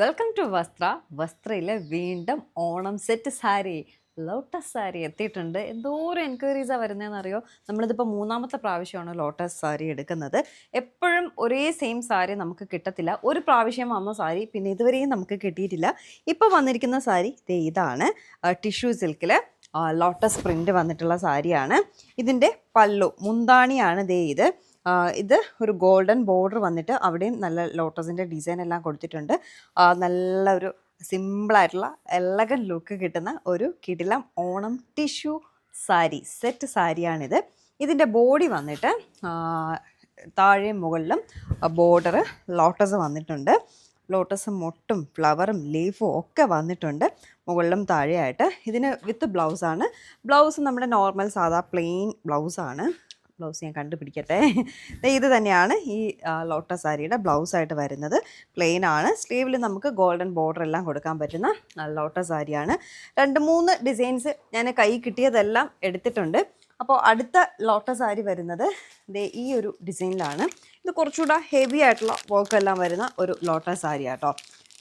Welcome to വസ്ത്ര വസ്ത്രയിലെ വീണ്ടും ഓണം സെറ്റ് സാരി ലോട്ടസ് സാരി എത്തിയിട്ടുണ്ട്. എന്തോരം എൻക്വയറീസാണ് വരുന്നതെന്ന് അറിയോ? നമ്മളിതിപ്പോൾ മൂന്നാമത്തെ പ്രാവശ്യമാണ് ലോട്ടസ് സാരി എടുക്കുന്നത്. എപ്പോഴും ഒരേ സെയിം സാരി നമുക്ക് കിട്ടത്തില്ല. ഒരു പ്രാവശ്യം വന്ന സാരി പിന്നെ ഇതുവരെയും നമുക്ക് കിട്ടിയിട്ടില്ല. ഇപ്പോൾ വന്നിരിക്കുന്ന സാരി ഇതാണ്. ടിഷ്യൂ സിൽക്കിൽ ലോട്ടസ് പ്രിന്റ് വന്നിട്ടുള്ള സാരിയാണ് ഇതിന്റെ പല്ലു മുന്താണിയാണ് ദേ ഇത്. ഇത് ഒരു ഗോൾഡൻ ബോർഡർ വന്നിട്ട് അവിടെയും നല്ല ലോട്ടസിന്റെ ഡിസൈൻ എല്ലാം കൊടുത്തിട്ടുണ്ട്. നല്ല ഒരു സിമ്പിളായിട്ടുള്ള എലഗൻ ലുക്ക് കിട്ടുന്ന ഒരു കിടിലം ഓണം ടിഷ്യൂ സാരി സെറ്റ് സാരിയാണിത്. ഇതിന്റെ ബോഡി വന്നിട്ട് താഴെ മുകളിലും ബോർഡർ ലോട്ടസ് വന്നിട്ടുണ്ട്. ലോട്ടസ് മൊട്ടും ഫ്ലവറും ലീഫും ഒക്കെ വന്നിട്ടുണ്ട്. മുകളിലും താഴെയായിട്ട്. ഇതിന് വിത്ത് ബ്ലൗസാണ് ബ്ലൗസ് നമ്മുടെ നോർമൽ സാധാ പ്ലെയിൻ ബ്ലൗസാണ് ബ്ലൗസ് ഞാൻ കണ്ടുപിടിക്കട്ടെ. ഇത് തന്നെയാണ് ഈ ലോട്ടസ് സാരിയുടെ ബ്ലൗസായിട്ട് വരുന്നത്. പ്ലെയിൻ ആണ്. സ്ലീവിൽ നമുക്ക് ഗോൾഡൻ ബോർഡർ എല്ലാം കൊടുക്കാൻ പറ്റുന്ന ലോട്ടസ് സാരിയാണ്. രണ്ട് മൂന്ന് ഡിസൈൻസ് ഞാൻ കൈ കിട്ടിയതെല്ലാം എടുത്തിട്ടുണ്ട്. അപ്പോൾ അടുത്ത ലോട്ടസ് സാരി വരുന്നത് ദേ ഈ ഒരു ഡിസൈനിലാണ് ഇത് കുറച്ചുകൂടെ ഹെവി ആയിട്ടുള്ള വർക്ക് എല്ലാം വരുന്ന ഒരു ലോട്ടസ് സാരി ആട്ടോ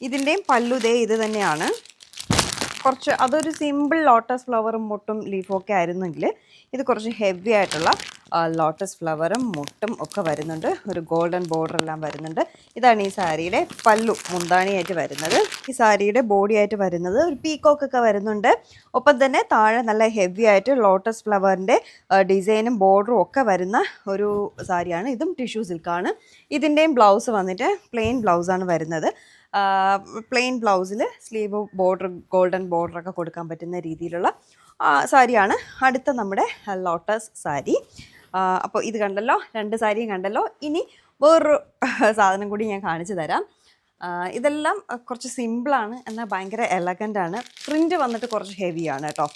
ഇതിന്റെയും പല്ലു ദേ ഇത് തന്നെയാണ്. കുറച്ച് അതൊരു സിമ്പിൾ ലോട്ടസ് ഫ്ലവറും മുട്ടും ലീഫും ഒക്കെ ആയിരുന്നെങ്കിൽ ഇത് കുറച്ച് ഹെവി ആയിട്ടുള്ള ലോട്ടസ് ഫ്ലവറും മുട്ടും ഒക്കെ വരുന്നുണ്ട്. ഒരു ഗോൾഡൻ ബോർഡർ എല്ലാം വരുന്നുണ്ട്. ഇതാണ് ഈ സാരിയുടെ പല്ലു മുന്താണിയായിട്ട് വരുന്നത്. ഈ സാരിയുടെ ബോഡിയായിട്ട് വരുന്നത് ഒരു പീക്കോക്ക് ഒക്കെ വരുന്നുണ്ട്. ഒപ്പം തന്നെ താഴെ നല്ല ഹെവി ആയിട്ട് ലോട്ടസ് ഫ്ലവറിന്റെ ഡിസൈനും ബോർഡറും ഒക്കെ വരുന്ന ഒരു സാരിയാണ്. ഇതും ടിഷ്യൂ സിൽക്കാണ് ഇതിന്റെയും ബ്ലൗസ് വന്നിട്ട് പ്ലെയിൻ ബ്ലൗസാണ് വരുന്നത്. പ്ലെയിൻ ബ്ലൗസിൽ സ്ലീവ് ബോർഡർ ഗോൾഡൻ ബോർഡറൊക്കെ കൊടുക്കാൻ പറ്റുന്ന രീതിയിലുള്ള സാരിയാണ് അടുത്ത നമ്മുടെ ലോട്ടസ് സാരി. അപ്പോൾ ഇത് കണ്ടല്ലോ രണ്ട് സാരിയും കണ്ടല്ലോ. ഇനി വേറൊരു സാധനം കൂടി ഞാൻ കാണിച്ചു തരാം. ഇതെല്ലാം കുറച്ച് സിമ്പിളാണ് എന്നാൽ ഭയങ്കര എലഗന്റ് ആണ്. പ്രിന്റ് വന്നിട്ട് കുറച്ച് ഹെവിയാണ് കേട്ടോ.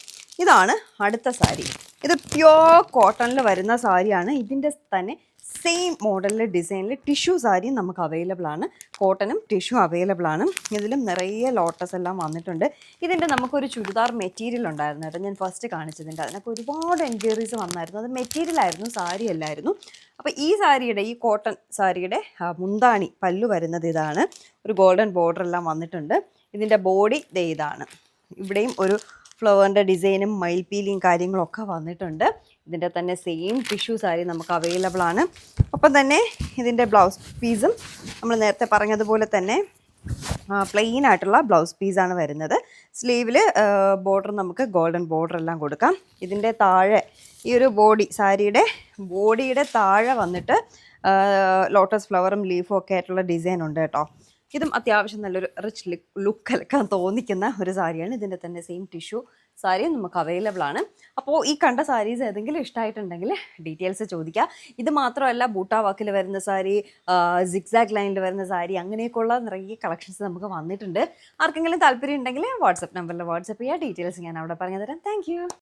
ഇതാണ് അടുത്ത സാരി. ഇത് പ്യോർ കോട്ടണിൽ വരുന്ന സാരിയാണ്. ഇതിന്റെ തന്നെ സെയിം മോഡലിൽ ഡിസൈനിൽ ടിഷ്യൂ സാരിയും നമുക്ക് അവൈലബിൾ ആണ്. കോട്ടനും ടിഷ്യൂ അവൈലബിൾ ആണ്. ഇതിലും നിറയെ ലോട്ടസ് എല്ലാം വന്നിട്ടുണ്ട്. ഇതിന്റെ നമുക്കൊരു ചുരിദാർ മെറ്റീരിയൽ ഉണ്ടായിരുന്നു കേട്ടോ. ഞാൻ ഫസ്റ്റ് കാണിച്ചതിന്റെ അതിനൊക്കെ ഒരുപാട് എൻക്വയറീസ് വന്നായിരുന്നു. അത് മെറ്റീരിയൽ ആയിരുന്നു സാരി അല്ലായിരുന്നു. അപ്പോൾ ഈ സാരിയുടെ ഈ കോട്ടൺ സാരിയുടെ മുന്താണി പല്ലു വരുന്നത് ഇതാണ്. ഒരു ഗോൾഡൻ ബോർഡർ എല്ലാം വന്നിട്ടുണ്ട്. ഇതിന്റെ ബോഡി ഇതാണ്. ഇവിടെയും ഒരു ഫ്ലവറിന്റെ ഡിസൈനും മയിൽപീലിയും കാര്യങ്ങളൊക്കെ വന്നിട്ടുണ്ട്. ഇതിന്റെ തന്നെ സെയിം ടിഷ്യൂ സാരി നമുക്ക് അവൈലബിൾ ആണ്. ഒപ്പം തന്നെ ഇതിന്റെ ബ്ലൗസ് പീസും നമ്മൾ നേരത്തെ പറഞ്ഞതുപോലെ തന്നെ പ്ലെയിൻ ആയിട്ടുള്ള ബ്ലൗസ് പീസാണ് വരുന്നത്. സ്ലീവിൽ ബോർഡർ നമുക്ക് ഗോൾഡൻ ബോർഡർ എല്ലാം കൊടുക്കാം. ഇതിന്റെ താഴെ ഈ ഒരു ബോഡി സാരിയുടെ ബോഡിയുടെ താഴെ വന്നിട്ട് ലോട്ടസ് ഫ്ലവറും ലീഫും ഒക്കെ ആയിട്ടുള്ള ഡിസൈൻ ഉണ്ട് കേട്ടോ. ഇതും അത്യാവശ്യം നല്ലൊരു റിച്ച് ലുക്ക് അലക്കാൻ തോന്നിക്കുന്ന ഒരു സാരിയാണ്. ഇതിന്റെ തന്നെ സെയിം ടിഷ്യൂ സാരിയും നമുക്ക് അവൈലബിൾ ആണ്. അപ്പോൾ ഈ കണ്ട സാരീസ് ഏതെങ്കിലും ഇഷ്ടമായിട്ടുണ്ടെങ്കിൽ ഡീറ്റെയിൽസ് ചോദിക്കുക ഇത് മാത്രമല്ല ബൂട്ടാ വാക്കിൽ വരുന്ന സാരി സിക്സാക് ലൈനിൽ വരുന്ന സാരി അങ്ങനെയൊക്കെയുള്ള നിറയെ കളക്ഷൻസ് നമുക്ക് വന്നിട്ടുണ്ട്. ആർക്കെങ്കിലും താല്പര്യം ഉണ്ടെങ്കിൽ വാട്സപ്പ് നമ്പറിൽ വാട്സപ്പ് ചെയ്യുക ഡീറ്റെയിൽസ് ഞാൻ അവിടെ പറഞ്ഞു തരാം താങ്ക്